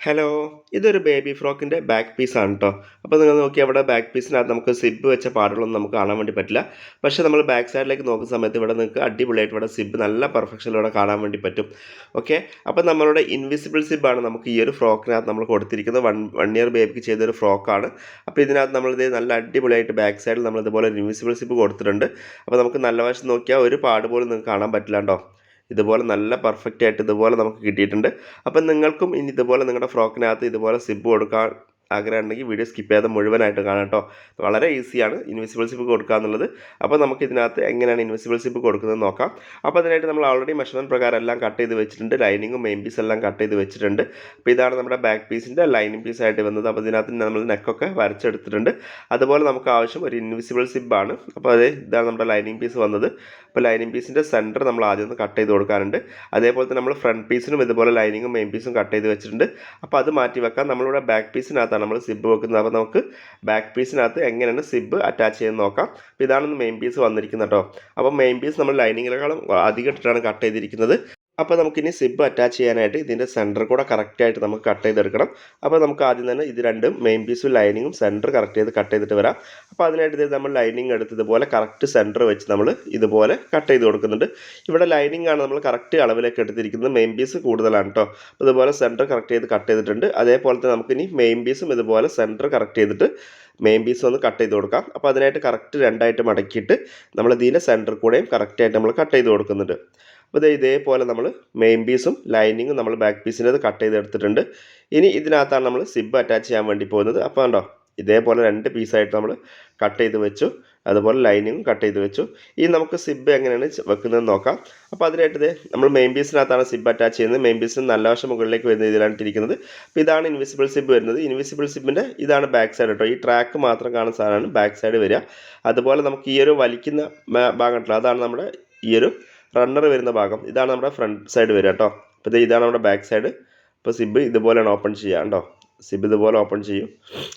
Hello ഇതൊരു baby ഫ്രോക്കിന്റെ back പീസാണ് കേട്ടോ അപ്പോൾ നിങ്ങൾ നോക്കി അവിടെ ബാക്ക് പീസിനകത്ത് നമുക്ക് സിബ് വെച്ച പാടുകളൊന്നും നമുക്ക് കാണാൻ വേണ്ടി പറ്റില്ല. പക്ഷേ നമ്മൾ ബാക്ക് സൈഡിലേക്ക് നോക്കുന്ന സമയത്ത് ഇവിടെ നിങ്ങൾക്ക് അടിപൊളിയായിട്ട് ഇവിടെ സിബ് നല്ല പെർഫെക്ഷനിലൂടെ കാണാൻ വേണ്ടി പറ്റും. ഓക്കെ അപ്പോൾ നമ്മളുടെ ഇൻവിസിബിൾ സിബാണ് നമുക്ക് ഈ ഒരു ഫ്രോക്കിനകത്ത് നമ്മൾ കൊടുത്തിരിക്കുന്നത്. വൺ വൺ ഇയർ ബേബിക്ക് ചെയ്തൊരു ഫ്രോക്കാണ് അപ്പോൾ ഇതിനകത്ത് നമ്മളിത് നല്ല അടിപൊളിയായിട്ട് ബാക്ക് സൈഡിൽ നമ്മൾ ഇതുപോലെ ഒരു ഇൻവിസിബിൾ സിബ് കൊടുത്തിട്ടുണ്ട്. അപ്പോൾ നമുക്ക് നല്ല വശം നോക്കിയാൽ ഒരു പാട് പോലും നിങ്ങൾക്ക് കാണാൻ പറ്റില്ല കേട്ടോ ഇതുപോലെ നല്ല പെർഫെക്റ്റ് ആയിട്ട് ഇതുപോലെ നമുക്ക് കിട്ടിയിട്ടുണ്ട്. അപ്പം നിങ്ങൾക്കും ഇനി ഇതുപോലെ നിങ്ങളുടെ ഫ്രോക്കിനകത്ത് ഇതുപോലെ സിബ് കൊടുക്കാൻ ആഗ്രഹം ഉണ്ടെങ്കിൽ വീഡിയോ സ്കിപ്പ് ചെയ്യാതെ മുഴുവനായിട്ട് കാണാം കേട്ടോ. വളരെ ഈസിയാണ് ഇൻവിസിബിൾ സിപ്പ് കൊടുക്കുക എന്നുള്ളത്. അപ്പോൾ നമുക്ക് ഇതിനകത്ത് എങ്ങനെയാണ് ഇൻവിസിബിൾ സിപ്പ് കൊടുക്കുന്നത് നോക്കാം. അപ്പോൾ അതിനായിട്ട് നമ്മൾ ഓൾറെഡി മെഷർമെന്റ് പ്രകാരം എല്ലാം കട്ട് ചെയ്ത് വെച്ചിട്ടുണ്ട്. ലൈനിങ്ങും മെയിൻ പീസ് എല്ലാം കട്ട് ചെയ്ത് വെച്ചിട്ടുണ്ട്. അപ്പോൾ ഇതാണ് നമ്മുടെ ബാക്ക് പീസിന്റെ ലൈനിങ് പീസ് ആയിട്ട് വന്നത് അപ്പോൾ ഇതിനകത്ത് നമ്മൾ നെക്കൊക്കെ വരച്ചെടുത്തിട്ടുണ്ട്. അതുപോലെ നമുക്ക് ആവശ്യം ഒരു ഇൻവിസിബിൾ സിബാണ് അപ്പോൾ അത് ഇതാണ് നമ്മുടെ ലൈനിങ് പീസ് വന്നത്. അപ്പോൾ ലൈനിങ് പീസിന്റെ സെന്റർ നമ്മൾ ആദ്യം ഒന്ന് കട്ട് ചെയ്ത് കൊടുക്കാറുണ്ട്. അതേപോലെ തന്നെ നമ്മൾ ഫ്രണ്ട് പീസിനും ഇതുപോലെ ലൈനിങ്ങും മെയിൻ പീസും കട്ട് ചെയ്ത് വെച്ചിട്ടുണ്ട്. അപ്പോൾ അത് മാറ്റി വെക്കാം നമ്മളിവിടെ ബാക്ക് പീസിനകത്താണ് നമ്മൾ സിബ് വെക്കുന്നത്. അപ്പോൾ നമുക്ക് ബാക്ക് പീസിനകത്ത് എങ്ങനെയാണ് സിബ് അറ്റാച്ച് ചെയ്യുന്നത് നോക്കാം. അപ്പോൾ ഇതാണ് മെയിൻ പീസ് വന്നിരിക്കുന്നത് കേട്ടോ അപ്പോൾ മെയിൻ പീസ് നമ്മൾ ലൈനിങ്ങിനേക്കാളും അധികം ഇട്ടിട്ടാണ് കട്ട് ചെയ്തിരിക്കുന്നത്. അപ്പോൾ നമുക്കിനി സിബ് അറ്റാച്ച് ചെയ്യാനായിട്ട് ഇതിന്റെ സെന്റർ കൂടെ കറക്റ്റായിട്ട് നമുക്ക് കട്ട് ചെയ്തെടുക്കണം. അപ്പോൾ നമുക്ക് ആദ്യം തന്നെ ഇത് രണ്ടും മെയിൻ പീസും ലൈനിങ്ങും സെന്റർ കറക്റ്റ് ചെയ്ത് കട്ട് ചെയ്തിട്ട് വരാം. അപ്പോൾ അതിനായിട്ട് ഇത് നമ്മൾ ലൈനിങ് എടുത്ത് ഇതുപോലെ കറക്റ്റ് സെന്റർ വെച്ച് നമ്മൾ ഇതുപോലെ കട്ട് ചെയ്ത് കൊടുക്കുന്നുണ്ട്. ഇവിടെ ലൈനിങ് ആണ് നമ്മൾ കറക്റ്റ് അളവിലേക്ക് എടുത്തിരിക്കുന്നത്. മെയിൻ പീസ് കൂടുതലാണ് കേട്ടോ ഇതുപോലെ സെന്റർ കറക്റ്റ് ചെയ്ത് കട്ട് ചെയ്തിട്ടുണ്ട്. അതേപോലെ തന്നെ നമുക്കിനി മെയിൻ പീസും ഇതുപോലെ സെന്റർ കറക്റ്റ് ചെയ്തിട്ട് മെയിൻ പീസ് ഒന്ന് കട്ട് ചെയ്ത് കൊടുക്കാം. അപ്പോൾ അതിനായിട്ട് കറക്റ്റ് രണ്ടായിട്ട് മടക്കിയിട്ട് നമ്മൾ ഇതിന്റെ സെന്റർ കൂടെയും കറക്റ്റായിട്ട് നമ്മൾ കട്ട് ചെയ്ത് കൊടുക്കുന്നുണ്ട്. അപ്പോൾ ഇതേ ഇതേപോലെ നമ്മൾ മെയിൻ പീസും ലൈനിങ്ങും നമ്മൾ ബാക്ക് പീസിന്റെ കട്ട് ചെയ്തെടുത്തിട്ടുണ്ട്. ഇനി ഇതിനകത്താണ് നമ്മൾ സിബ് അറ്റാച്ച് ചെയ്യാൻ വേണ്ടി പോകുന്നത്. അപ്പോൾ കണ്ടോ ഇതേപോലെ രണ്ട് പീസായിട്ട് നമ്മൾ കട്ട് ചെയ്ത് വെച്ചു. അതുപോലെ ലൈനിങ്ങും കട്ട് ചെയ്ത് വെച്ചു. ഇനി നമുക്ക് സിബ് എങ്ങനെയാണ് വെക്കുന്നതെന്ന് നോക്കാം. അപ്പോൾ അതിനായിട്ട് ഇതേ നമ്മൾ മെയിൻ പീസിനകത്താണ് സിബ് അറ്റാച്ച് ചെയ്യുന്നത്. മെയിൻ പീസിന് നല്ല വശം മുകളിലേക്ക് വരുന്ന രീതിയിലാണ് ഇട്ടിരിക്കുന്നത്. അപ്പോൾ ഇതാണ് ഇൻവിസിബിൾ സിബ് വരുന്നത്. ഇൻവിസിബിൾ സിബിന്റെ ഇതാണ് ബാക്ക് സൈഡ് കേട്ടോ ഈ ട്രാക്ക് മാത്രം കാണുന്ന സാധനമാണ് ബാക്ക് സൈഡ് വരിക. അതുപോലെ നമുക്ക് ഈ ഒരു വലിക്കുന്ന ഭാഗം ഉണ്ടല്ലോ അതാണ് നമ്മുടെ ഈ ഒരു റണ്ണർ വരുന്ന ഭാഗം. ഇതാണ് നമ്മുടെ ഫ്രണ്ട് സൈഡ് വരിക കേട്ടോ അപ്പോൾ ഇത് ഇതാണ് നമ്മുടെ ബാക്ക് സൈഡ് അപ്പോൾ സിബ് ഇതുപോലെയാണ് ഓപ്പൺ ചെയ്യുക കേട്ടോ സിബ് ഇതുപോലെ ഓപ്പൺ ചെയ്യും.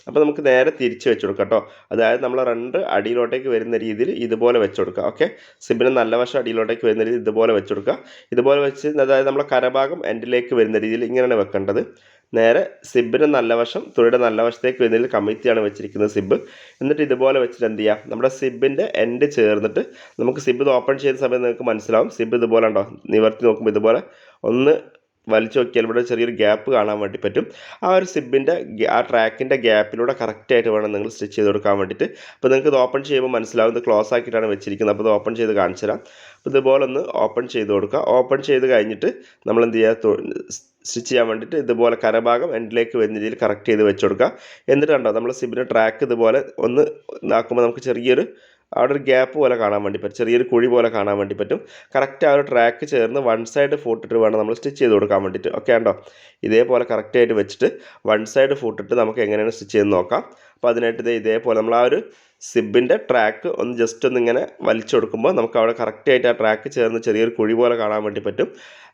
അപ്പോൾ നമുക്ക് നേരെ തിരിച്ച് വെച്ച് കൊടുക്കാം കേട്ടോ അതായത് നമ്മൾ രണ്ട് അടിയിലോട്ടേക്ക് വരുന്ന രീതിയിൽ ഇതുപോലെ വെച്ച് കൊടുക്കുക ഓക്കെ സിബിന് നല്ല വശം അടിയിലോട്ടേക്ക് വരുന്ന രീതിയിൽ ഇതുപോലെ വെച്ച് കൊടുക്കുക ഇതുപോലെ വെച്ച് അതായത് നമ്മളെ കരഭാഗം എൻഡിലേക്ക് വരുന്ന രീതിയിൽ ഇങ്ങനെയാണ് വെക്കേണ്ടത്. നേരെ സിബിന് നല്ല വശം തുണിയുടെ നല്ല വശത്തേക്ക് വരുന്നതിൽ കമ്മിറ്റിയാണ് വെച്ചിരിക്കുന്നത് സിബ്. എന്നിട്ട് ഇതുപോലെ വെച്ചിട്ട് എന്ത് ചെയ്യാം? നമ്മുടെ സിബിന്റെ എൻഡ് ചേർന്നിട്ട് നമുക്ക് സിബ് ഇത് ഓപ്പൺ ചെയ്യുന്ന സമയത്ത് നിങ്ങൾക്ക് മനസ്സിലാവും. സിബ് ഇതുപോലെ ഉണ്ടോ? നിവർത്തി നോക്കുമ്പോൾ ഇതുപോലെ ഒന്ന് വലിച്ചു നോക്കിയാൽ ഇവിടെ ചെറിയൊരു ഗ്യാപ്പ് കാണാൻ വേണ്ടി പറ്റും. ആ ഒരു സിബിന്റെ ആ ട്രാക്കിന്റെ ഗ്യാപ്പിലൂടെ കറക്റ്റായിട്ട് വേണം നിങ്ങൾ സ്റ്റിച്ച് ചെയ്ത് കൊടുക്കാൻ വേണ്ടിയിട്ട്. അപ്പോൾ നിങ്ങൾക്ക് ഇത് ഓപ്പൺ ചെയ്യുമ്പോൾ മനസ്സിലാവും ഇത് ക്ലോസ് ആക്കിയിട്ടാണ് വെച്ചിരിക്കുന്നത്. അപ്പോൾ ഇത് ഓപ്പൺ ചെയ്ത് കാണിച്ചു തരാം. അപ്പോൾ ഇതുപോലെ ഒന്ന് ഓപ്പൺ ചെയ്ത് കൊടുക്കുക. ഓപ്പൺ ചെയ്ത് കഴിഞ്ഞിട്ട് നമ്മൾ എന്ത് ചെയ്യുക? സ്റ്റിച്ച് ചെയ്യാൻ വേണ്ടിയിട്ട് ഇതുപോലെ കരഭാഗം എൻഡിലേക്ക് വരുന്ന രീതിയിൽ കറക്റ്റ് ചെയ്ത് വെച്ച് കൊടുക്കുക. എന്നിട്ട് കണ്ടോ നമ്മൾ സിബിന്റെ ട്രാക്ക് ഇതുപോലെ ഒന്ന് ഇതാക്കുമ്പോൾ നമുക്ക് ചെറിയൊരു അവിടെ ഒരു ഗ്യാപ്പ് പോലെ കാണാൻ വേണ്ടി പറ്റും. ചെറിയൊരു കുഴി പോലെ കാണാൻ വേണ്ടി പറ്റും. കറക്റ്റ് ആ ഒരു ട്രാക്ക് ചേർന്ന് വൺ സൈഡ് ഫോട്ടിട്ട് വേണം നമ്മൾ സ്റ്റിച്ച് ചെയ്ത് കൊടുക്കാൻ വേണ്ടിയിട്ട് ഓക്കെ ഉണ്ടോ ഇതേപോലെ കറക്റ്റായിട്ട് വെച്ചിട്ട് വൺ സൈഡ് ഫോട്ടിട്ട് നമുക്ക് എങ്ങനെയാണ് സ്റ്റിച്ച് ചെയ്ത് നോക്കാം. അപ്പോൾ അതിനായിട്ട് ഇതേ ഇതേപോലെ നമ്മൾ ആ ഒരു സിബിന്റെ ട്രാക്ക് ഒന്ന് ജസ്റ്റ് ഒന്ന് ഇങ്ങനെ വലിച്ചു കൊടുക്കുമ്പോൾ നമുക്ക് അവിടെ കറക്റ്റായിട്ട് ആ ട്രാക്ക് ചേർന്ന് ചെറിയൊരു കുഴി പോലെ കാണാൻ വേണ്ടി പറ്റും.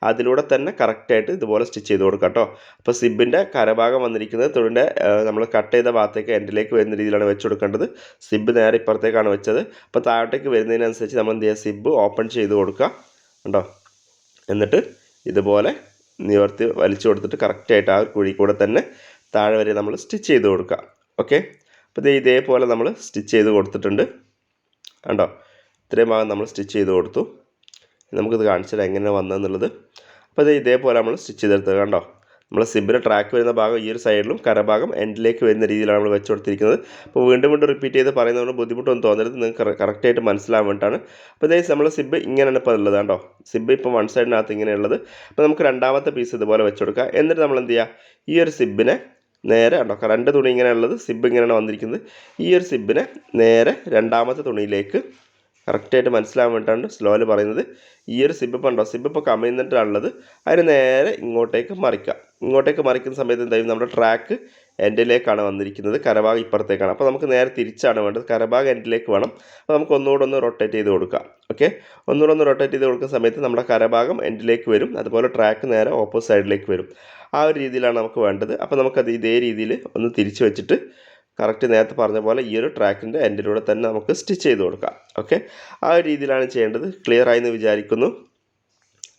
അതിലൂടെ തന്നെ കറക്റ്റായിട്ട് ഇതുപോലെ സ്റ്റിച്ച് ചെയ്ത് കൊടുക്കാം കേട്ടോ അപ്പോൾ സിബിന്റെ കരഭാഗം വന്നിരിക്കുന്നത് തൊഴിന്റെ നമ്മൾ കട്ട് ചെയ്ത ഭാഗത്തേക്ക് എൻഡിലേക്ക് വരുന്ന രീതിയിലാണ് വെച്ച് കൊടുക്കേണ്ടത്. സിബ് നേരെ ഇപ്പുറത്തേക്കാണ് വെച്ചത്. അപ്പോൾ താഴോട്ടേക്ക് വരുന്നതിനനുസരിച്ച് നമ്മൾ എന്ത് ചെയ്യുക? സിബ് ഓപ്പൺ ചെയ്ത് കൊടുക്കുക കണ്ടോ? എന്നിട്ട് ഇതുപോലെ നിവർത്തി വലിച്ചു കൊടുത്തിട്ട് കറക്റ്റായിട്ട് ആ കുഴി കൂടെ തന്നെ താഴെ വരെ നമ്മൾ സ്റ്റിച്ച് ചെയ്ത് കൊടുക്കുക. ഓക്കെ അപ്പോൾ ഇത് ഇതേപോലെ നമ്മൾ സ്റ്റിച്ച് ചെയ്ത് കൊടുത്തിട്ടുണ്ട്. കണ്ടോ? ഇത്രയും ഭാഗം നമ്മൾ സ്റ്റിച്ച് ചെയ്ത് കൊടുത്തു. നമുക്കിത് കാണിച്ചിട്ട് എങ്ങനെ വന്നതെന്നുള്ളത്. അപ്പോൾ ഇത് ഇതേപോലെ നമ്മൾ സ്റ്റിച്ച് ചെയ്തെടുത്തത് കണ്ടോ? നമ്മൾ സിബിന്റെ ട്രാക്ക് വരുന്ന ഭാഗം ഈ ഒരു സൈഡിലും കരഭാഗം എൻഡിലേക്ക് വരുന്ന രീതിയിലാണ് നമ്മൾ വെച്ച് കൊടുത്തിരിക്കുന്നത് അപ്പോൾ വീണ്ടും വീണ്ടും റിപ്പീറ്റ് ചെയ്ത് പറയുന്നതുകൊണ്ട് ബുദ്ധിമുട്ടൊന്നും തോന്നരുത്. നിങ്ങൾക്ക് കറക്റ്റായിട്ട് മനസ്സിലാവാൻ വേണ്ടിയിട്ടാണ്. അപ്പോൾ ഇതേ നമ്മൾ സിബ് ഇങ്ങനെയാണ് ഇപ്പോൾ ഉള്ളത് കേട്ടോ സിബ് ഇപ്പോൾ വൺ സൈഡിനകത്ത് ഇങ്ങനെയുള്ളത്. അപ്പോൾ നമുക്ക് രണ്ടാമത്തെ പീസ് ഇതുപോലെ വെച്ച് കൊടുക്കുക എന്നിട്ട് നമ്മൾ എന്ത് ചെയ്യുക ഈ ഒരു സിബിനെ നേരെ ഉണ്ടോ രണ്ട് തുണി ഇങ്ങനെയുള്ളത് സിബ് ഇങ്ങനെയാണ് വന്നിരിക്കുന്നത്. ഈ ഒരു സിബിനെ നേരെ രണ്ടാമത്തെ തുണിയിലേക്ക് കറക്റ്റായിട്ട് മനസ്സിലാകാൻ വേണ്ടിയിട്ടാണ് സ്ലോയിൽ പറയുന്നത്. ഈ ഒരു സിബ് ഇപ്പോൾ ഉണ്ടോ സിബ് ഇപ്പോൾ കമിഴ്ന്നിട്ടാണുള്ളത് അതിന് നേരെ ഇങ്ങോട്ടേക്ക് മറിക്കാം ഇങ്ങോട്ടേക്ക് മറിക്കുന്ന സമയത്ത് എന്തായാലും നമ്മുടെ ട്രാക്ക് എൻഡിലേക്കാണ് വന്നിരിക്കുന്നത്. കരഭാഗം ഇപ്പുറത്തേക്കാണ്. അപ്പോൾ നമുക്ക് നേരെ തിരിച്ചാണ് വേണ്ടത്. കരഭാഗം എൻഡിലേക്ക് വേണം. അപ്പോൾ നമുക്ക് ഒന്നുകൂടെ ഒന്ന് റൊട്ടേറ്റ് ചെയ്ത് കൊടുക്കാം. ഓക്കെ ഒന്നുകൂടെ ഒന്ന് റൊട്ടേറ്റ് ചെയ്ത് കൊടുക്കുന്ന സമയത്ത് നമ്മുടെ കരഭാഗം എൻഡിലേക്ക് വരും. അതുപോലെ ട്രാക്ക് നേരെ ഓപ്പോസിറ്റ് സൈഡിലേക്ക് വരും. ആ ഒരു രീതിയിലാണ് നമുക്ക് വേണ്ടത്. അപ്പോൾ നമുക്കത് ഇതേ രീതിയിൽ ഒന്ന് തിരിച്ച് വെച്ചിട്ട് കറക്റ്റ് നേരത്തെ പറഞ്ഞ പോലെ ഈ ഒരു ട്രാക്കിന്റെ എൻഡിലൂടെ തന്നെ നമുക്ക് സ്റ്റിച്ച് ചെയ്ത് കൊടുക്കാം. ഓക്കെ? ആ ഒരു രീതിയിലാണ് ചെയ്യേണ്ടത്. ക്ലിയർ ആയി എന്ന് വിചാരിക്കുന്നു.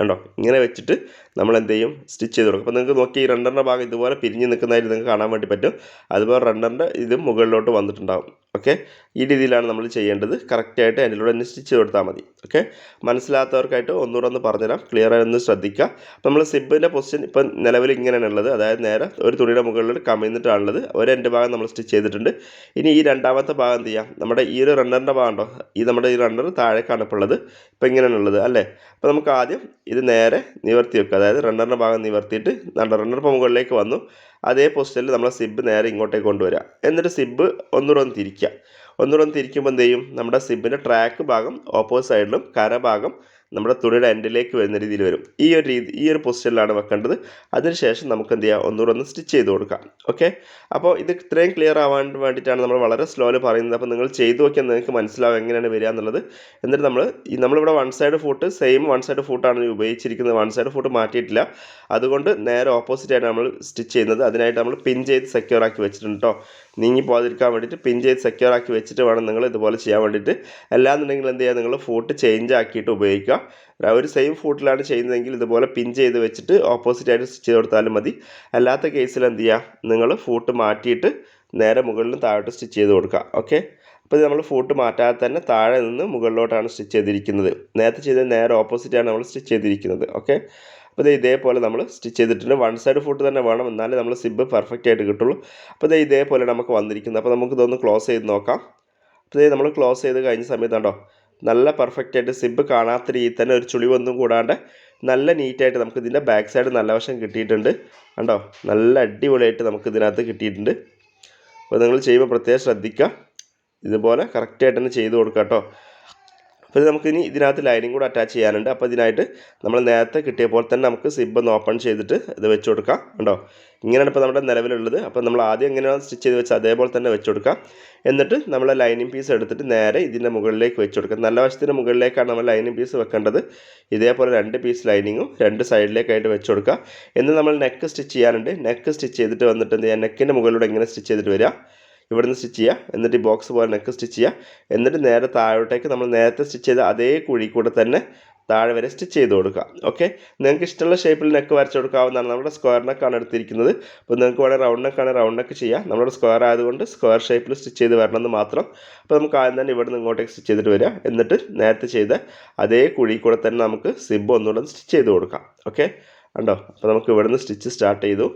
കണ്ടോ? ഇങ്ങനെ വെച്ചിട്ട് നമ്മൾ എന്ത് ചെയ്യും? സ്റ്റിച്ച് ചെയ്ത് കൊടുക്കും. അപ്പോൾ നിങ്ങൾക്ക് നോക്കി ഈ രണ്ടെണ്ണ ഭാഗം ഇതുപോലെ പിരിഞ്ഞ് നിൽക്കുന്നതായിട്ട് നിങ്ങൾക്ക് കാണാൻ വേണ്ടി പറ്റും. അതുപോലെ രണ്ടെണ്ണ ഇത് മുകളിലോട്ട് വന്നിട്ടുണ്ടാകും ഓക്കെ ഈ രീതിയിലാണ് നമ്മൾ ചെയ്യേണ്ടത്. കറക്റ്റായിട്ട് അതിലൂടെ തന്നെ സ്റ്റിച്ച് കൊടുത്താൽ മതി. ഓക്കെ മനസ്സിലാത്തവർക്കായിട്ട് ഒന്നുകൂടെ ഒന്ന് പറഞ്ഞുതരാം. ക്ലിയർ ആയി ഒന്ന് ശ്രദ്ധിക്കുക. നമ്മൾ സിബിന്റെ പൊസിഷൻ ഇപ്പം നിലവിൽ ഇങ്ങനെയാണ് ഉള്ളത് അതായത് നേരെ ഒരു തുണിയുടെ മുകളിൽ കമിഴ്ന്നിട്ടാണുള്ളത്. ഒരു എന്റെ ഭാഗം നമ്മൾ സ്റ്റിച്ച് ചെയ്തിട്ടുണ്ട്. ഇനി ഈ രണ്ടാമത്തെ ഭാഗം എന്ത് ചെയ്യാം? നമ്മുടെ ഈ ഒരു റണ്ണറിന്റെ ഭാഗം ഉണ്ടോ? ഈ നമ്മുടെ ഈ റണ്ണർ താഴേക്കാണ് ഇപ്പോൾ ഉള്ളത്. ഇപ്പം ഇങ്ങനെയാണ് ഉള്ളത് അല്ലേ? അപ്പോൾ നമുക്ക് ആദ്യം ഇത് നേരെ നിവർത്തി വെക്കുക. അതായത് റണ്ണറിന്റെ ഭാഗം നിവർത്തിയിട്ട് റണ്ണർ ഇപ്പോൾ മുകളിലേക്ക് വന്നു. അതേ പൊസിഷനിൽ നമ്മളെ സിബ് നേരെ ഇങ്ങോട്ടേക്ക് കൊണ്ടുവരിക എന്നിട്ട് സിബ് ഒന്നുകൂടെ ഒന്ന് തിരിക്കുക ഒന്നുകൂടെ ഒന്ന് തിരിക്കുമ്പോൾ എന്ത് ചെയ്യും? നമ്മുടെ സിബിന്റെ ട്രാക്ക് ഭാഗം ഓപ്പോസിറ്റ് സൈഡിലും കര ഭാഗം നമ്മുടെ തുണിയുടെ എൻഡിലേക്ക് വരുന്ന രീതിയിൽ വരും. ഈ ഒരു രീതി ഈ ഒരു പൊസിഷനിലാണ് വെക്കേണ്ടത്. അതിനുശേഷം നമുക്ക് എന്ത് ചെയ്യാം? ഒന്നുകൂടെ ഒന്ന് സ്റ്റിച്ച് ചെയ്ത് കൊടുക്കാം. ഓക്കെ അപ്പോൾ ഇത് ഇത്രയും ക്ലിയർ ആവാൻ വേണ്ടിയിട്ടാണ് നമ്മൾ വളരെ സ്ലോയിൽ പറയുന്നത്. അപ്പോൾ നിങ്ങൾ ചെയ്തു നോക്കിയാൽ നിങ്ങൾക്ക് മനസ്സിലാവും എങ്ങനെയാണ് വരിക എന്നുള്ളത്. എന്നിട്ട് നമ്മൾ നമ്മളിവിടെ one side foot same one side ഫുട്ടാണ് ഉപയോഗിച്ചിരിക്കുന്നത്. വൺ സൈഡ് ഫൂട്ട് മാറ്റിയിട്ടില്ല. അതുകൊണ്ട് നേരെ ഓപ്പോസിറ്റ് ആയിട്ട് നമ്മൾ സ്റ്റിച്ച് ചെയ്യുന്നത്. അതിനായിട്ട് നമ്മൾ പിൻ ചെയ്ത് സെക്യൂർ ആക്കി വെച്ചിട്ടുണ്ട് കേട്ടോ നീങ്ങി പോകാതിരിക്കാൻ വേണ്ടിയിട്ട് പിൻ ചെയ്ത് സെക്യൂർ ആക്കി വെച്ചിട്ട് വേണം നിങ്ങൾ ഇതുപോലെ ചെയ്യാൻ വേണ്ടിയിട്ട്. അല്ലാന്നുണ്ടെങ്കിൽ എന്ത് ചെയ്യുക? നിങ്ങൾ ഫൂട്ട് ചേഞ്ച് ആക്കിയിട്ട് ഉപയോഗിക്കുക. ഒരു സെയിം ഫൂട്ടിലാണ് ചെയ്യുന്നതെങ്കിൽ ഇതുപോലെ പിൻ ചെയ്ത് വെച്ചിട്ട് ഓപ്പോസിറ്റ് ആയിട്ട് സ്റ്റിച്ച് ചെയ്ത് കൊടുത്താലും മതി. അല്ലാത്ത കേസിൽ എന്ത് ചെയ്യുക? നിങ്ങൾ ഫൂട്ട് മാറ്റിയിട്ട് നേരെ മുകളിലും താഴോട്ട് സ്റ്റിച്ച് ചെയ്ത് കൊടുക്കുക. ഓക്കെ അപ്പോൾ നമ്മൾ ഫൂട്ട് മാറ്റാതെ തന്നെ താഴെ നിന്ന് മുകളിലോട്ടാണ് സ്റ്റിച്ച് ചെയ്തിരിക്കുന്നത്. നേരത്തെ ചെയ്ത നേരെ ഓപ്പോസിറ്റാണ് നമ്മൾ സ്റ്റിച്ച് ചെയ്തിരിക്കുന്നത്. ഓക്കെ അപ്പോൾ ഇത് ഇതേപോലെ നമ്മൾ സ്റ്റിച്ച് ചെയ്തിട്ടുണ്ട്. വൺ സൈഡ് ഫുട്ട് തന്നെ വേണം. എന്നാലേ നമ്മൾ സിബ് പെർഫെക്റ്റ് ആയിട്ട് കിട്ടുള്ളൂ. അപ്പോൾ ഇത് ഇതേപോലെ നമുക്ക് വന്നിരിക്കുന്നത് അപ്പോൾ നമുക്ക് ഇതൊന്ന് ക്ലോസ് ചെയ്ത് നോക്കാം. അപ്പോൾ ഇത് നമ്മൾ ക്ലോസ് ചെയ്ത് കഴിഞ്ഞ സമയത്ത് കണ്ടോ? നല്ല പെർഫെക്റ്റ് ആയിട്ട് സിബ് കാണാത്ത രീതിയിൽ തന്നെ ഒരു ചുളിവൊന്നും കൂടാണ്ട് നല്ല നീറ്റായിട്ട് നമുക്ക് ഇതിന്റെ ബാക്ക് സൈഡ് നല്ല വശം കിട്ടിയിട്ടുണ്ട്. കണ്ടോ? നല്ല അടിപൊളിയായിട്ട് നമുക്ക് ഇതിനകത്ത് കിട്ടിയിട്ടുണ്ട്. അപ്പോൾ നിങ്ങൾ ചെയ്യുമ്പോൾ പ്രത്യേകം ശ്രദ്ധിക്കുക. ഇതുപോലെ കറക്റ്റായിട്ട് തന്നെ ചെയ്ത് കൊടുക്കുക കേട്ടോ. അപ്പോൾ ഇത് നമുക്കിനി ഇതിനകത്ത് ലൈനിങ് കൂടെ അറ്റാച്ച് ചെയ്യാനുണ്ട്. അപ്പോൾ ഇതിനായിട്ട് നമ്മൾ നേരത്തെ കിട്ടിയ പോലെ തന്നെ നമുക്ക് സിബ് ഒന്ന് ഓപ്പൺ ചെയ്തിട്ട് ഇത് വെച്ച് കൊടുക്കാം. കണ്ടോ? ഇങ്ങനെയാണ് ഇപ്പോൾ നമ്മുടെ നിലവിലുള്ളത്. അപ്പോൾ നമ്മൾ ആദ്യം എങ്ങനെയാണ് സ്റ്റിച്ച് ചെയ്ത് വെച്ചാൽ അതേപോലെ തന്നെ വെച്ച് കൊടുക്കാം. എന്നിട്ട് നമ്മൾ ലൈനിങ് പീസ് എടുത്തിട്ട് നേരെ ഇതിന്റെ മുകളിലേക്ക് വെച്ച് കൊടുക്കാം. നല്ല വശത്തിന്റെ മുകളിലേക്കാണ് നമ്മൾ ലൈനിങ് പീസ് വെക്കേണ്ടത്. ഇതേപോലെ രണ്ട് പീസ് ലൈനിങ്ങും രണ്ട് സൈഡിലേക്കായിട്ട് വെച്ച് കൊടുക്കുക എന്ന് നമ്മൾ നെക്ക് സ്റ്റിച്ച് ചെയ്യാനുണ്ട്. നെക്ക് സ്റ്റിച്ച് ചെയ്തിട്ട് വന്നിട്ട് എന്ത് ചെയ്യുക നെക്കിന്റെ മുകളിലൂടെ ഇങ്ങനെ സ്റ്റിച്ച് ചെയ്തിട്ട് വരിക. ഇവിടുന്ന് സ്റ്റിച്ച് ചെയ്യുക എന്നിട്ട് ഈ ബോക്സ് പോലെ നെക്ക് സ്റ്റിച്ച് ചെയ്യുക എന്നിട്ട് നേരെ താഴോട്ടേക്ക് നമ്മൾ നേരത്തെ സ്റ്റിച്ച് ചെയ്ത അതേ കുഴി കൂടെ തന്നെ താഴെ വരെ സ്റ്റിച്ച് ചെയ്ത് കൊടുക്കുക ഓക്കെ നിങ്ങൾക്ക് ഇഷ്ടമുള്ള ഷേപ്പിൽ നെക്ക് വരച്ച് കൊടുക്കാവുന്നതാണ് നമ്മുടെ സ്ക്വയർ നെക്കാണ് എടുത്തിരിക്കുന്നത്. അപ്പോൾ നിങ്ങൾക്ക് വേണമെങ്കിൽ റൗണ്ട് നെക്കാണ് റൗണ്ട് നെക്ക് ചെയ്യാം. നമ്മുടെ സ്ക്വയർ ആയതുകൊണ്ട് സ്ക്വയർ ഷേപ്പിൽ സ്റ്റിച്ച് ചെയ്ത് വരണമെന്ന് മാത്രം. അപ്പോൾ നമുക്ക് ആദ്യം തന്നെ ഇവിടെ നിന്ന് ഇങ്ങോട്ടേക്ക് സ്റ്റിച്ച് ചെയ്തിട്ട് വരിക എന്നിട്ട് നേരത്തെ ചെയ്ത അതേ കുഴി കൂടെ തന്നെ നമുക്ക് സിബ് ഒന്നുകൂടെ സ്റ്റിച്ച് ചെയ്ത് കൊടുക്കാം. ഓക്കെ ഉണ്ടോ അപ്പോൾ നമുക്ക് ഇവിടുന്ന് സ്റ്റിച്ച് സ്റ്റാർട്ട് ചെയ്തു.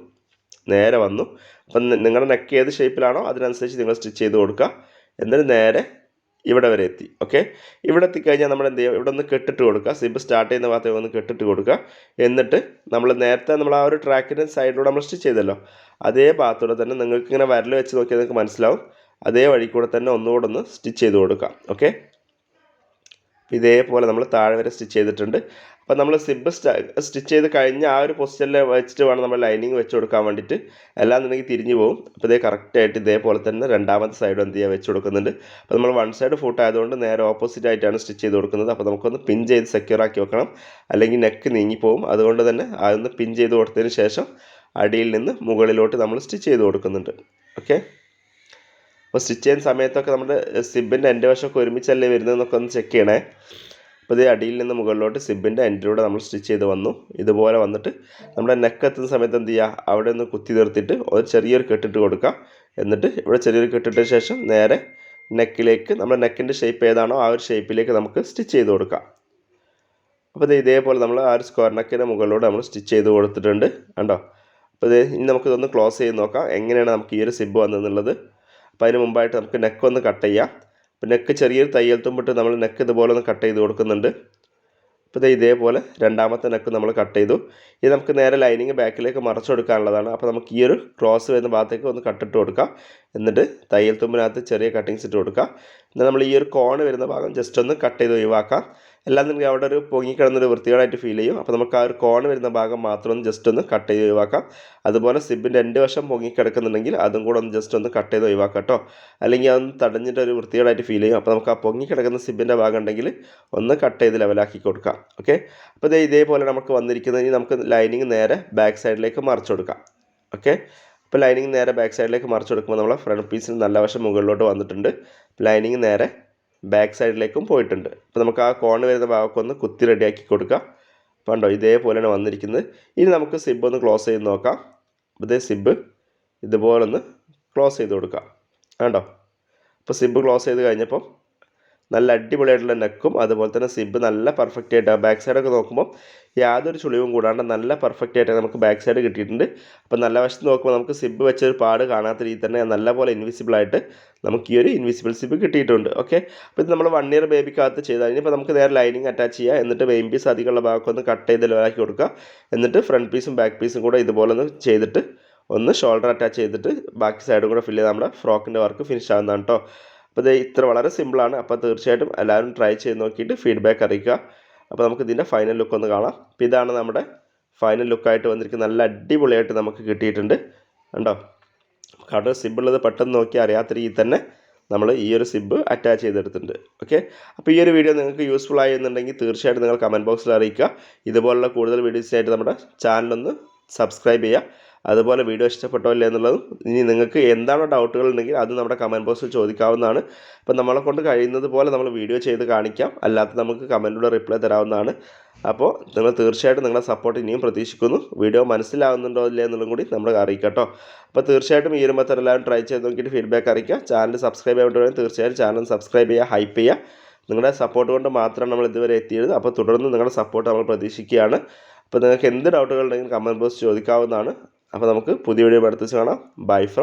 നേരെ വന്നു. അപ്പം നിങ്ങളുടെ നെക്ക് ഏത് ഷേപ്പിലാണോ അതിനനുസരിച്ച് നിങ്ങൾ സ്റ്റിച്ച് ചെയ്ത് കൊടുക്കുക. എന്നിട്ട് നേരെ ഇവിടെ വരെ എത്തി. ഓക്കെ ഇവിടെ എത്തിക്കഴിഞ്ഞാൽ നമ്മൾ എന്ത് ചെയ്യുക ഇവിടെ ഒന്ന് കെട്ടിട്ട് കൊടുക്കുക. സിബ് സ്റ്റാർട്ട് ചെയ്യുന്ന ഭാഗത്തേക്ക് ഒന്ന് കെട്ടിട്ട് കൊടുക്കുക. എന്നിട്ട് നമ്മൾ നേരത്തെ നമ്മൾ ആ ഒരു ട്രാക്കിന്റെ സൈഡിലൂടെ നമ്മൾ സ്റ്റിച്ച് ചെയ്തല്ലോ. അതേ ഭാഗത്തൂടെ തന്നെ നിങ്ങൾക്ക് ഇങ്ങനെ വരൽ വെച്ച് നോക്കിയാൽ നിങ്ങൾക്ക് മനസ്സിലാവും. അതേ വഴി കൂടെ തന്നെ ഒന്നുകൂടെ ഒന്ന് സ്റ്റിച്ച് ചെയ്ത് കൊടുക്കുക. ഓക്കെ ഇതേപോലെ നമ്മൾ താഴെ വരെ സ്റ്റിച്ച് ചെയ്തിട്ടുണ്ട്. അപ്പോൾ നമ്മൾ സിബ് സ്റ്റിച്ച് ചെയ്ത് കഴിഞ്ഞ ആ ഒരു പൊസിഷനിൽ വെച്ചിട്ട് വേണം നമ്മൾ ലൈനിങ് വെച്ച് കൊടുക്കാൻ വേണ്ടിയിട്ട് അല്ലാന്നുണ്ടെങ്കിൽ തിരിഞ്ഞു പോകും അപ്പോൾ ഇതേ കറക്റ്റായിട്ട് ഇതേപോലെ തന്നെ രണ്ടാമത്തെ സൈഡ് എന്ത് ചെയ്യുക വെച്ച് കൊടുക്കുന്നുണ്ട്. അപ്പോൾ നമ്മൾ വൺ സൈഡ് ഫുട്ട് ആയതുകൊണ്ട് നേരെ ഓപ്പോസിറ്റ് ആയിട്ടാണ് സ്റ്റിച്ച് ചെയ്ത് കൊടുക്കുന്നത്. അപ്പോൾ നമുക്കൊന്ന് പിൻ ചെയ്ത് സെക്യൂർ ആക്കി വെക്കണം. അല്ലെങ്കിൽ നെക്ക് നീങ്ങിപ്പോവും അതുകൊണ്ട് തന്നെ അതൊന്ന് പിൻ ചെയ്ത് കൊടുത്തതിന് ശേഷം അടിയിൽ നിന്ന് മുകളിലോട്ട് നമ്മൾ സ്റ്റിച്ച് ചെയ്ത് കൊടുക്കുന്നുണ്ട്. ഓക്കെ അപ്പോൾ സ്റ്റിച്ച് ചെയ്യുന്ന സമയത്തൊക്കെ നമ്മുടെ സിബിന്റെ എന്റെ വശമൊക്കെ ഒരുമിച്ചല്ലേ വരുന്നതെന്നൊക്കെ ഒന്ന് ചെക്ക് ചെയ്യണേ. അപ്പോൾ ഇത് അടിയിൽ നിന്ന് മുകളിലോട്ട് സിബിന്റെ എൻഡിലൂടെ നമ്മൾ സ്റ്റിച്ച് ചെയ്ത് വന്നു. ഇതുപോലെ വന്നിട്ട് നമ്മുടെ നെക്ക് എത്തുന്ന സമയത്ത് എന്ത് ചെയ്യുക? അവിടെ ഒന്ന് കുത്തി നിർത്തിയിട്ട് ഒരു ചെറിയൊരു കെട്ടിട്ട് കൊടുക്കുക. എന്നിട്ട് ഇവിടെ ചെറിയൊരു കെട്ടിട്ട ശേഷം നേരെ നെക്കിലേക്ക് നമ്മുടെ നെക്കിന്റെ ഷേപ്പ് ഏതാണോ ആ ഒരു ഷേപ്പിലേക്ക് നമുക്ക് സ്റ്റിച്ച് ചെയ്ത് കൊടുക്കാം അപ്പോൾ ഇത് ഇതേപോലെ നമ്മൾ ആ ഒരു സ്ക്വയർ നെക്കിന്റെ മുകളിലൂടെ നമ്മൾ സ്റ്റിച്ച് ചെയ്ത് കൊടുത്തിട്ടുണ്ട് കണ്ടോ? അപ്പോൾ ഇത് ഇനി നമുക്ക് ഇതൊന്ന് ക്ലോസ് ചെയ്ത് നോക്കാം. എങ്ങനെയാണ് നമുക്ക് ഈ ഒരു സിബ് വന്നതെന്നുള്ളത്. അപ്പോൾ അതിന് മുമ്പായിട്ട് നമുക്ക് നെക്ക് ഒന്ന് കട്ട് ചെയ്യാം അപ്പോൾ നെക്ക് ചെറിയൊരു തയ്യൽ തുമ്പിട്ട് നമ്മൾ നെക്ക് ഇതുപോലെ ഒന്ന് കട്ട് ചെയ്ത് കൊടുക്കുന്നുണ്ട്. അപ്പോൾ ഇത് ഇതേപോലെ രണ്ടാമത്തെ നെക്ക് നമ്മൾ കട്ട് ചെയ്തു. ഇത് നമുക്ക് നേരെ ലൈനിങ് ബാക്കിലേക്ക് മറച്ചു കൊടുക്കാനുള്ളതാണ് അപ്പോൾ നമുക്ക് ഈ ഒരു ക്രോസ് വരുന്ന ഭാഗത്തേക്ക് ഒന്ന് കട്ടിട്ട് കൊടുക്കാം. എന്നിട്ട് തയ്യൽ തുമ്പിനകത്ത് ചെറിയ കട്ടിങ്സ് ഇട്ട് കൊടുക്കാം. എന്നാൽ നമ്മൾ ഈ ഒരു കോണ് വരുന്ന ഭാഗം ജസ്റ്റ് ഒന്ന് കട്ട് ചെയ്ത് ഒഴിവാക്കാം. എല്ലാം നിങ്ങൾക്ക് അവിടെ ഒരു പൊങ്ങിക്കിടന്നൊരു വൃത്തികേടായിട്ട് ഫീൽ ചെയ്യും. അപ്പോൾ നമുക്ക് ആ ഒരു കോൺ വരുന്ന ഭാഗം മാത്രം ഒന്ന് ജസ്റ്റ് ഒന്ന് കട്ട് ചെയ്ത് ഒഴിവാക്കാം. അതുപോലെ സിബിന്റെ രണ്ട് വശം പൊങ്ങിക്കിടക്കുന്നുണ്ടെങ്കിൽ അതും കൂടെ ഒന്ന് ജസ്റ്റ് ഒന്ന് കട്ട് ചെയ്ത് ഒഴിവാക്കാം കേട്ടോ. അല്ലെങ്കിൽ അതൊന്ന് തടഞ്ഞിട്ട് ഒരു വൃത്തികേടായിട്ട് ഫീൽ ചെയ്യും. അപ്പോൾ നമുക്ക് ആ പൊങ്ങിക്കിടക്കുന്ന സിബിന്റെ ഭാഗം ഉണ്ടെങ്കിൽ ഒന്ന് കട്ട് ചെയ്ത് ലെവലാക്കി കൊടുക്കാം. ഓക്കെ അപ്പോൾ ഇതേ ഇതേപോലെ നമുക്ക് വന്നിരിക്കുന്നതിന് നമുക്ക് ലൈനിങ് നേരെ ബാക്ക് സൈഡിലേക്ക് മറിച്ചു കൊടുക്കാം. ഓക്കെ അപ്പോൾ ലൈനിങ് നേരെ ബാക്ക് സൈഡിലേക്ക് മറിച്ച് കൊടുക്കുമ്പോൾ നമ്മളെ ഫ്രണ്ട് പീസിന് നല്ല വശം മുകളിലോട്ട് വന്നിട്ടുണ്ട്. ലൈനിങ് നേരെ ബാക്ക് സൈഡിലേക്കും പോയിട്ടുണ്ട്. അപ്പോൾ നമുക്ക് ആ കോണ് വരുന്ന ഭാഗമൊക്കെ കുത്തി റെഡിയാക്കി കൊടുക്കാം. കണ്ടോ ഇതേപോലെയാണ് വന്നിരിക്കുന്നത്. ഇനി നമുക്ക് സിബ് ഒന്ന് ക്ലോസ് ചെയ്ത് നോക്കാം. ഇതേ സിബ് ഇതുപോലെ ഒന്ന് ക്ലോസ് ചെയ്ത് കൊടുക്കാം. കണ്ടോ? അപ്പോൾ സിബ് ക്ലോസ് ചെയ്ത് കഴിഞ്ഞപ്പം നല്ല അടിപൊളിയായിട്ടുള്ള നെക്കും അതുപോലെ തന്നെ സിബ് നല്ല പെർഫെക്റ്റ് ആയിട്ട് ബാക്ക് സൈഡൊക്കെ നോക്കുമ്പോൾ യാതൊരു ചുളിവും കൂടാണ്ട് നല്ല പെർഫെക്റ്റ് ആയിട്ട് നമുക്ക് ബാക്ക് സൈഡ് കിട്ടിയിട്ടുണ്ട്. അപ്പോൾ നല്ല വശത്ത് നോക്കുമ്പോൾ നമുക്ക് സിബ് വെച്ചൊരു പാട് കാണാത്ത രീതി തന്നെ നല്ലപോലെ ഇൻവിസിബിൾ ആയിട്ട് നമുക്ക് ഈ ഒരു ഇൻവിസിബിൾ സിബ് കിട്ടിയിട്ടുണ്ട്. ഓക്കെ അപ്പോൾ ഇത് നമ്മൾ വൺ ഇയർ ബേബിക്കകത്ത് ചെയ്താൽ ഇനിയിപ്പോൾ നമുക്ക് നേരെ ലൈനിങ് അറ്റാച്ച് ചെയ്യുക എന്നിട്ട് വെയിം പീസ് അധികമുള്ള ഭാഗമൊക്കെ ഒന്ന് കട്ട് ചെയ്ത് ലെവലാക്കി കൊടുക്കുക. എന്നിട്ട് ഫ്രണ്ട് പീസും ബാക്ക് പീസും കൂടെ ഇതുപോലെ ഒന്ന് ചെയ്തിട്ട് ഒന്ന് ഷോൾഡർ അറ്റാച്ച് ചെയ്തിട്ട് ബാക്കി സൈഡും കൂടെ ഫില്ല് ചെയ്ത് നമ്മുടെ ഫ്രോക്കിന്റെ വർക്ക് ഫിനിഷ് ആവുന്നതാണ് കേട്ടോ അപ്പോൾ ഇത് ഇത്ര വളരെ സിമ്പിളാണ്. അപ്പോൾ തീർച്ചയായിട്ടും എല്ലാവരും ട്രൈ ചെയ്ത് നോക്കിയിട്ട് ഫീഡ്ബാക്ക് അറിയിക്കുക. അപ്പോൾ നമുക്ക് ഇതിന്റെ ഫൈനൽ ലുക്ക് ഒന്ന് കാണാം. അപ്പോൾ ഇതാണ് നമ്മുടെ ഫൈനൽ ലുക്കായിട്ട് വന്നിരിക്കുന്നത് നല്ല അടിപൊളിയായിട്ട് നമുക്ക് കിട്ടിയിട്ടുണ്ട്. കണ്ടോ? കാരണം സിബുള്ളത് പെട്ടെന്ന് നോക്കി അറിയാത്ത രീതിയിൽ തന്നെ നമ്മൾ ഈ ഒരു സിബ് അറ്റാച്ച് ചെയ്തെടുത്തിട്ടുണ്ട്. ഓക്കെ? അപ്പോൾ ഈ ഒരു വീഡിയോ നിങ്ങൾക്ക് യൂസ്ഫുൾ ആയി എന്നുണ്ടെങ്കിൽ തീർച്ചയായിട്ടും നിങ്ങൾ കമന്റ് ബോക്സിൽ അറിയിക്കുക. ഇതുപോലുള്ള കൂടുതൽ വീഡിയോസിനായിട്ട് നമ്മുടെ ചാനലൊന്ന് സബ്സ്ക്രൈബ് ചെയ്യുക. അതുപോലെ വീഡിയോ ഇഷ്ടപ്പെട്ടോ ഇല്ല എന്നുള്ളതും ഇനി നിങ്ങൾക്ക് എന്താണോ ഡൗട്ടുകൾ ഉണ്ടെങ്കിൽ അത് നമ്മുടെ കമന്റ് ബോക്സിൽ ചോദിക്കാവുന്നതാണ്. അപ്പോൾ നമ്മളെ കൊണ്ട് കഴിയുന്നത് പോലെ നമ്മൾ വീഡിയോ ചെയ്ത് കാണിക്കാം. അല്ലാത്ത നമുക്ക് കമന്റിലൂടെ റിപ്ലൈ തരാവുന്നതാണ്. അപ്പോൾ നിങ്ങൾ തീർച്ചയായിട്ടും നിങ്ങളുടെ സപ്പോർട്ട് ഇനിയും പ്രതീക്ഷിക്കുന്നു. വീഡിയോ മനസ്സിലാവുന്നുണ്ടോ ഇല്ല എന്നുള്ളതും കൂടി നമ്മൾ അറിയിക്കട്ടോ. അപ്പോൾ തീർച്ചയായിട്ടും ഈ ഒരു എല്ലാവരും ട്രൈ ചെയ്ത് നോക്കിയിട്ട് ഫീഡ്ബാക്ക് അറിയിക്കുക. ചാനൽ സബ്സ്ക്രൈബ് ചെയ്യാൻ തീർച്ചയായിട്ടും ചാനൽ സബ്സ്ക്രൈബ് ചെയ്യുക ഹൈപ്പ് ചെയ്യുക. നിങ്ങളുടെ സപ്പോർട്ട് കൊണ്ട് മാത്രമാണ് നമ്മൾ ഇതുവരെ എത്തിയത് അപ്പോൾ തുടർന്ന് നിങ്ങളുടെ സപ്പോർട്ട് നമ്മൾ പ്രതീക്ഷിക്കുകയാണ്. അപ്പോൾ നിങ്ങൾക്ക് എന്ത് ഡൗട്ടുകൾ ഉണ്ടെങ്കിലും കമന്റ് ബോക്സ് ചോദിക്കാവുന്നതാണ്. അപ്പോൾ നമുക്ക് പുതിയ വീഡിയോ അടുത്ത് കാണാം. Bye from